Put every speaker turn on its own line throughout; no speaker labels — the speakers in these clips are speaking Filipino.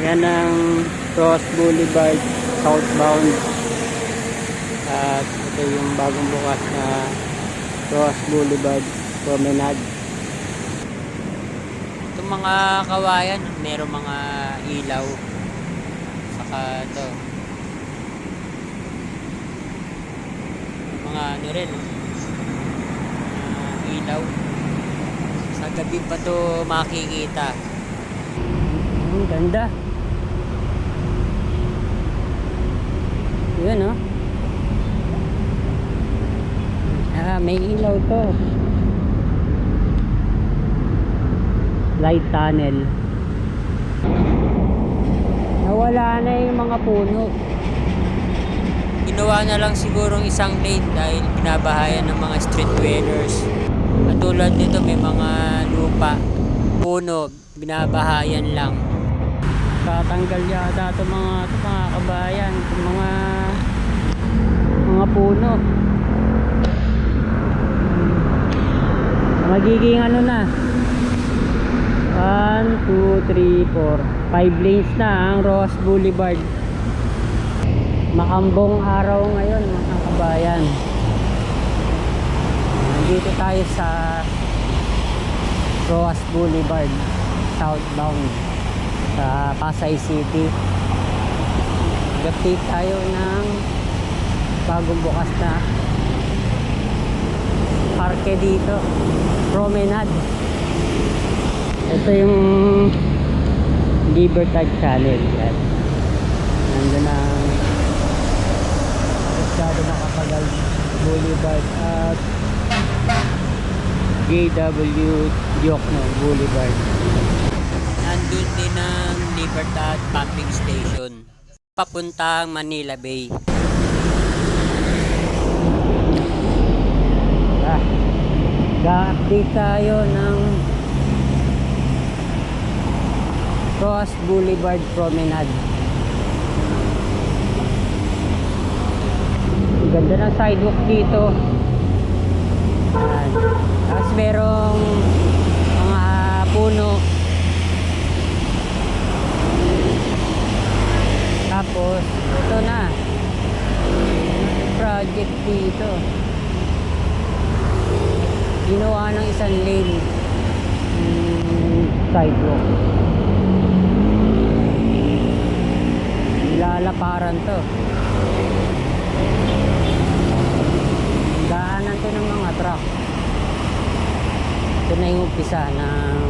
Yan ang Cross Boulevard southbound. At ito yung bagong bukas na Cross Boulevard Promenade. Itong mga kawayan, meron mga ilaw. Saka ito. Mga ano rin, mga ilaw. Sa gabi pa to makikita. Ang ganda. Yun oh. Ah, may ilaw to. Light tunnel. Nawala na yung mga puno. Ginawa na lang sigurong isang lane dahil binabahayan ng mga street dwellers. Katulad nito may mga lupa, puno, binabahayan lang. Tatanggal yata ito mga, ito mga kabayan, itong mga mga puno. Magiging ano na? 1, 2, 3, 4 5 lanes na ang Ross Boulevard Makambong araw ngayon mga kabayan Nandito tayo sa Ross Boulevard Southbound sa Pasay City Update tayo ng bagong bukas na parke dito. Promenade. Ito yung Libertad Challenge yan. Nandun ang Estado Makapagal Boulevard at JW Diokno Boulevard. Nandun din ang Libertad Pumping Station. Papuntang Manila Bay ga-update tayo ng Cross Boulevard Promenade. Ganda ng sidewalk dito. Tapos merong mga puno. Tapos, ito na. Project dito. Ginawa ng isang lane. yung sidewalk. lalaparan to. Daanan to ng mga truck. Ito na yung umpisa ng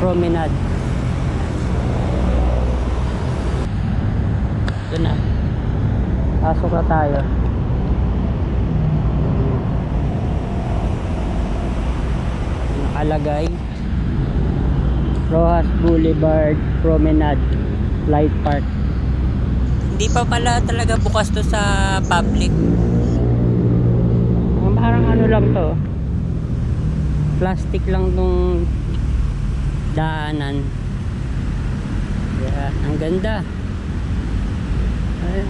promenade. Ito na. Pasok na tayo nakalagay Rojas Boulevard Promenade Light Park. Hindi pa pala talaga bukas to sa public. Parang ano lang to. Plastic lang tong daanan. Yan, ang ganda. Ay,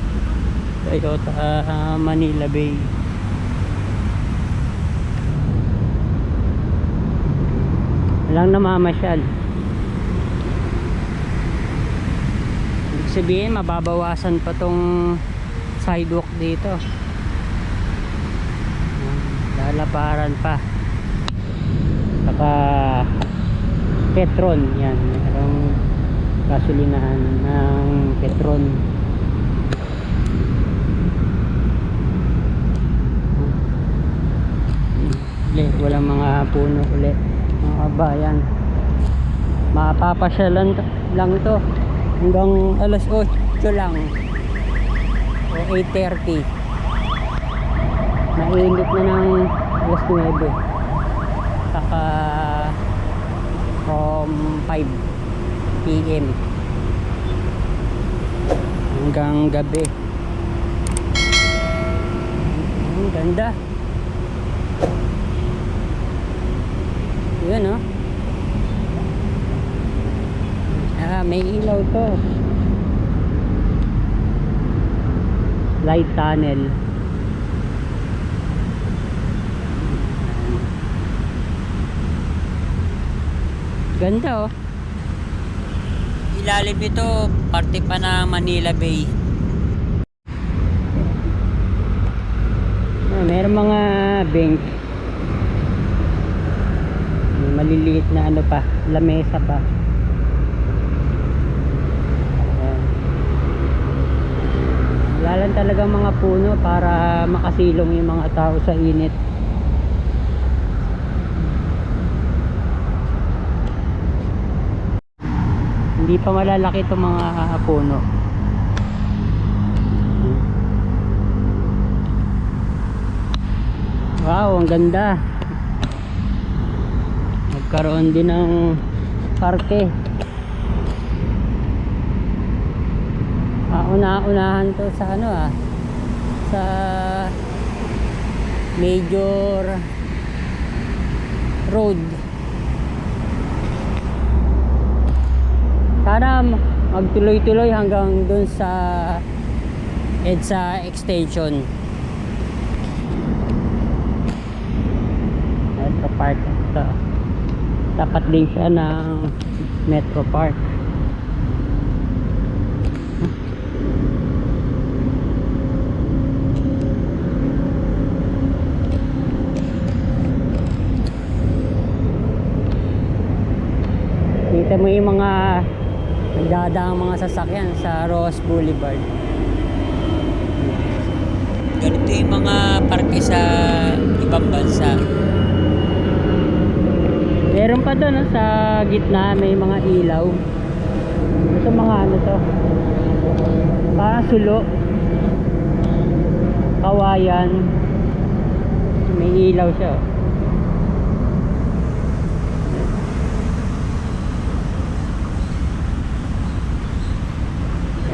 Toyota ah, Manila Bay. Walang namamasyal. Ibig sabihin mababawasan pa tong sidewalk dito. Lalaparan pa. Saka Petron. Yan. Merong gasolinahan ng Petron. Ulit. Walang mga puno ulit mga kabayan mapapasyalan lang to hanggang alas 8 lang. O 8.30 mainit na ng alas 9 saka from 5 p.m. hanggang gabi. Ang ganda yun oh Ah, may ilaw to. Light tunnel. Ganda oh. ilalim nito, parte pa ng Manila Bay. Ah, meron mga bench. Maliliit na ano pa, lamesa pa. Ayan. Wala lang talaga mga puno para makasilong yung mga tao sa init. Hindi pa malalaki itong mga puno. Wow, ang ganda. Nagkaroon din ng parke. Ah, una-unahan to sa ano ah. Sa major road. Sana magtuloy-tuloy hanggang dun sa EDSA extension. Metro Park ito. Tapat din siya ng Metro Park. Kita mo yung mga nagdadaang mga sasakyan sa Ross Boulevard. Ganito yung mga parke sa ibang bansa. Meron pa doon sa gitna may mga ilaw. Ito mga ano to. Parang sulo. Kawayan. May ilaw siya. oh.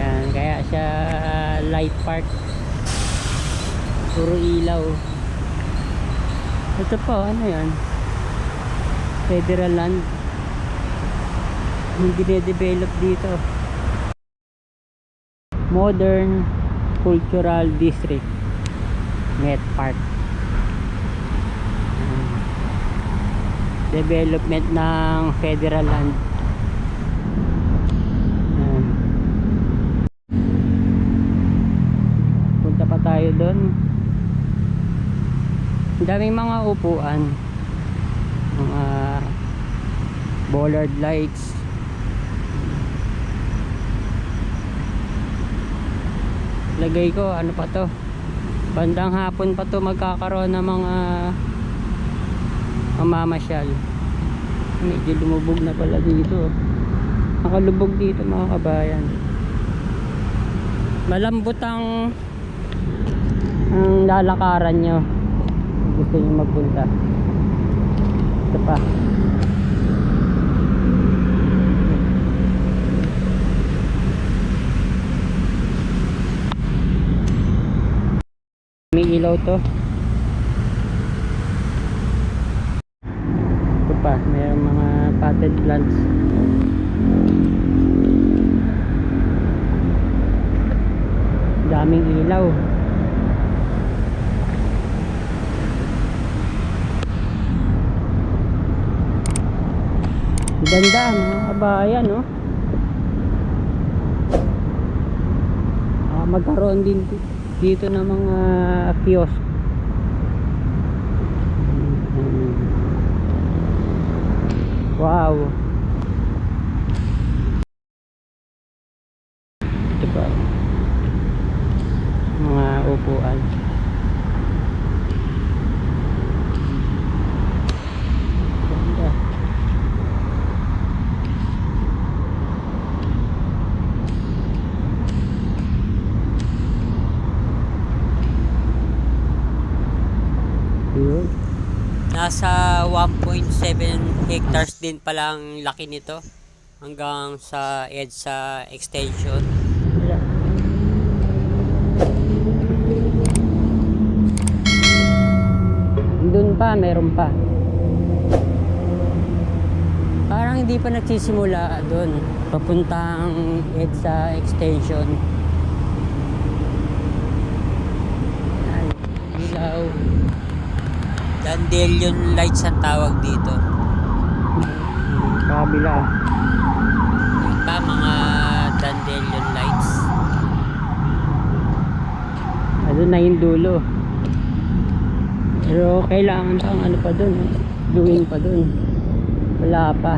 Yan, kaya siya light park. Puro ilaw. Ito po, ano yan? Federal land. Hindi na-develop dito. Modern Cultural District. Net Park. Development ng federal land. Punta pa tayo doon. Daming mga upuan. Bollard lights. Lagay ko, ano pa to? Bandang hapon pa to magkakaroon ng mga mamamasyal. Medyo lumubog na pala dito. Nakalubog dito mga kabayan. Malambot ang ang lalakaran nyo gusto nyo magpunta ito pa. May ilaw to. Ito pa mayroong mga potted plants. Daming ilaw Ganda mga kabayan no. Ah, magkaroon din di- dito ng mga kiosk. Wow. Ito? Mga upuan. Ganda. Yun. Nasa 1.7 hectares din pala ang laki nito hanggang sa EDSA extension. Doon pa, meron pa. Parang hindi pa nagsisimula doon. Papuntang EDSA extension. Dandelion lights ang tawag dito. Kabila. Pa mga dandelion lights. Ano na yung dulo. Pero kailangan pang ano pa doon. Eh. Doing pa doon. Wala pa.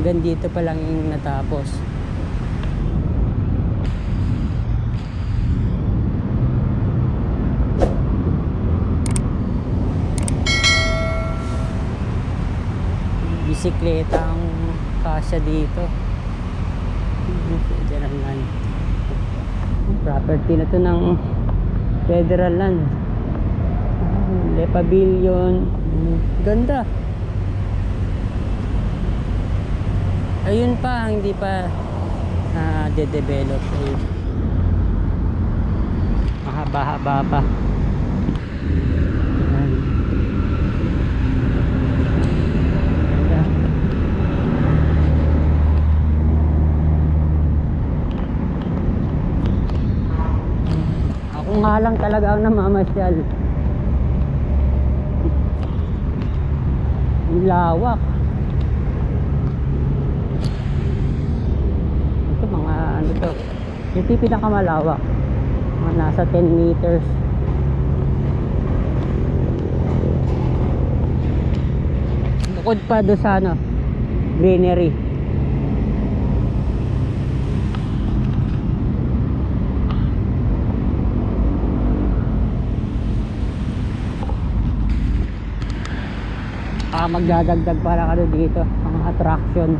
Hanggang dito pa lang yung natapos. Bisikleta ang kasya dito. Federal land. Property na to ng federal land. Le Pavilion. Ganda. Ayun pa, hindi pa na de-develop. Mahaba-haba pa. Ayan. Ganda. Ako nga lang talaga ang namamasyal. Lawak. Ito mga ano to. Ito yung pinakamalawak. Mga nasa 10 meters. Bukod pa doon sa ano, greenery. Ah, magdadagdag para ano dito, mga attraction.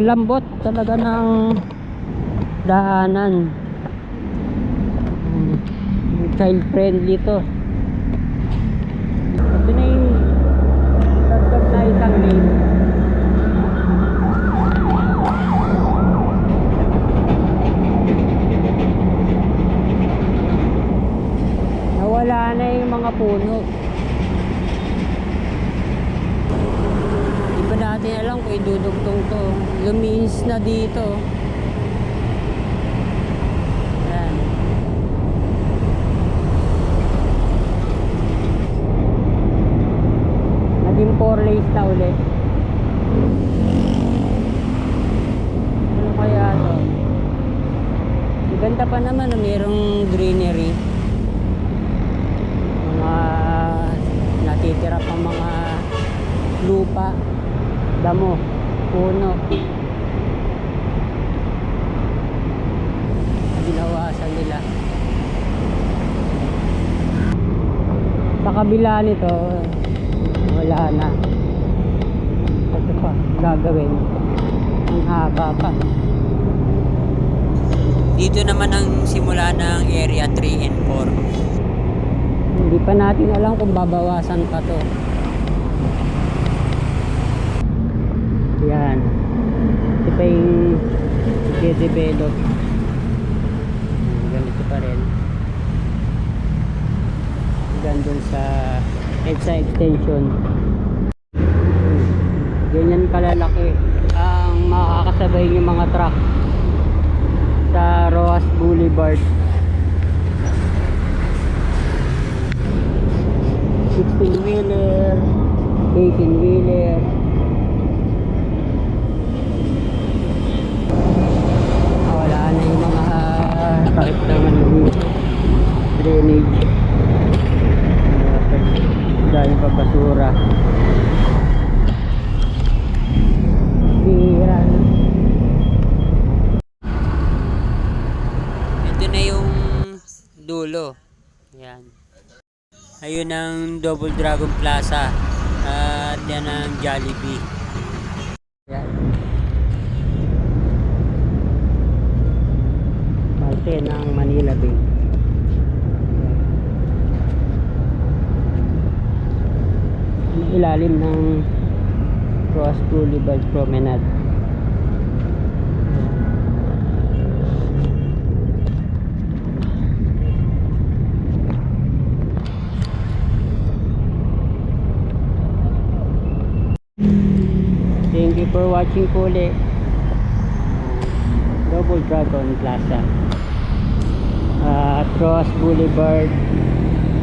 Lambot talaga ng daanan. Child friendly to. Ito na yung dagdag na isang lane. Nawala na yung mga puno. Di pa natin alam kung idudugtong to. Luminis na dito. Ayan. Naging 4 lanes na ulit. Ano kaya to? Ang Ganda pa naman, oh, mayroong greenery. Mga natitira pa mga lupa, damo, puno. Binawasan nila. Sa kabila nito, wala na. Ito pa, gagawin. Ang haba pa. Dito naman ang simula ng area 3 and 4. Hindi pa natin alam kung babawasan pa to. Yan. Ito pa yung i-develop. Ganito pa rin. Hanggang dun sa EDSA extension. Ganyan kalalaki ang makakasabay yung mga truck sa Roas Boulevard. 16 wheeler, 18 wheeler, Ah, wala na yung mga takip naman yung drainage uh, dahil pa basura Bira na. Na yung dulo. Yan. Ayun ang Double Dragon Plaza. At yan ang Jollibee. Yan. Parte ng Manila Bay. ilalim ng Cross Boulevard Promenade. Watching po ulit. Double Dragon Plaza. Ah, Cross Boulevard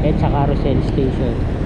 at sa Carousel Station.